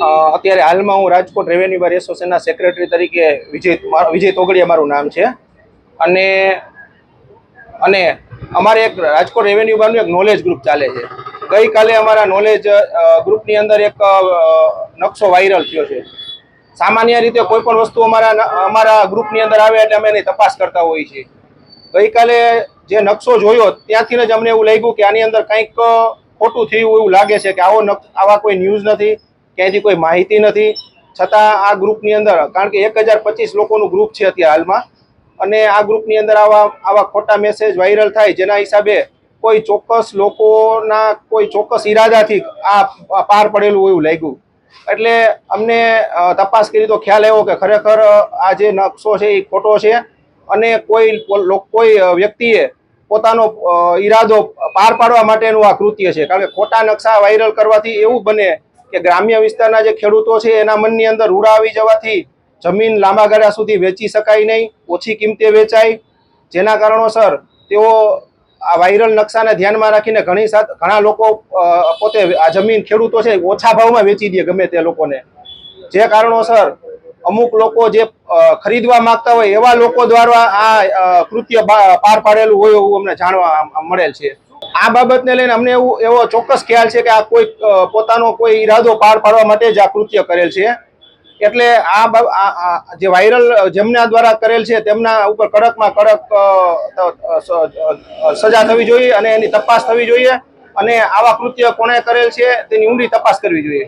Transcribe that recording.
અત્યારે હાલમાં હું રાજકોટ રેવન્યુ બાર એસોસિએશનના સેક્રેટરી તરીકે વિજય વિજય તોગડિયા મારું નામ છે. અને અને અમારે એક રાજકોટ રેવન્યુ બારનું એક નોલેજ ગ્રુપ ચાલે છે. ગઈકાલે અમારા નોલેજ ગ્રુપની અંદર એક નકશો વાયરલ થયો છે. સામાન્ય રીતે કોઈ પણ વસ્તુ અમારા અમારા ગ્રુપની અંદર આવે એટલે અમે એની તપાસ કરતા હોઈએ છીએ. ગઈકાલે જે નકશો જોયો ત્યાંથી જ અમને એવું લાગ્યું કે આની અંદર કંઈક ખોટું થયું એવું લાગે છે કે આવો નક- આવા કોઈ ન્યૂઝ નથી. ક્યાંયથી કોઈ માહિતી નથી. છતાં આ ગ્રુપની અંદર, કારણ કે એક હજાર પચીસ લોકોનું ગ્રુપ છે અત્યારે હાલમાં. અને આ ગ્રુપની અંદર આવા આવા ખોટા મેસેજ વાયરલ થાય, જેના હિસાબે કોઈ ચોક્કસ લોકોના, કોઈ ચોક્કસ ઈરાદાથી આ પાર પડેલું એવું લાગ્યું. એટલે અમને તપાસ કરી તો ખ્યાલ આવ્યો કે ખરેખર આ જે નકશો છે એ ખોટો છે. અને કોઈ કોઈ વ્યક્તિએ પોતાનો ઈરાદો પાર પાડવા માટેનું આ કૃત્ય છે. કારણ કે ખોટા નકશા વાયરલ કરવાથી એવું બને કે ગ્રામ્ય વિસ્તારના જે ખેડૂતો છે, એના મનની અંદર રૂડા આવી જવાથી જમીન લાંબા ગાળા સુધી વેચી શકાય નહીં, ઓછી કિંમતે વેચાય. જેના કારણોસર તેઓ આ વાયરલ નકશાને ધ્યાનમાં રાખીને ઘણી ઘણા લોકો પોતે આ જમીન ખેડૂતો છે, ઓછા ભાવમાં વેચી દે ગમે તે લોકોને. જે કારણોસર અમુક લોકો જે ખરીદવા માંગતા હોય એવા લોકો દ્વારા આ કૃત્ય પાર પાડેલું હોય એવું અમને જાણવા મળેલ છે. આ બાબતને લઈને અમને એવું, એવો ચોક્કસ ખ્યાલ છે કે આ કોઈ પોતાનો કોઈ ઈરાદો પાર પાડવા માટે જ આ કૃત્ય કરેલ છે. એટલે આ જે વાયરલ જેમના દ્વારા કરેલ છે, તેમના ઉપર કડકમાં કડક સજા થવી જોઈએ અને એની તપાસ થવી જોઈએ અને આવા કૃત્ય કોણે કરેલ છે, તેની ઊંડી તપાસ કરવી જોઈએ.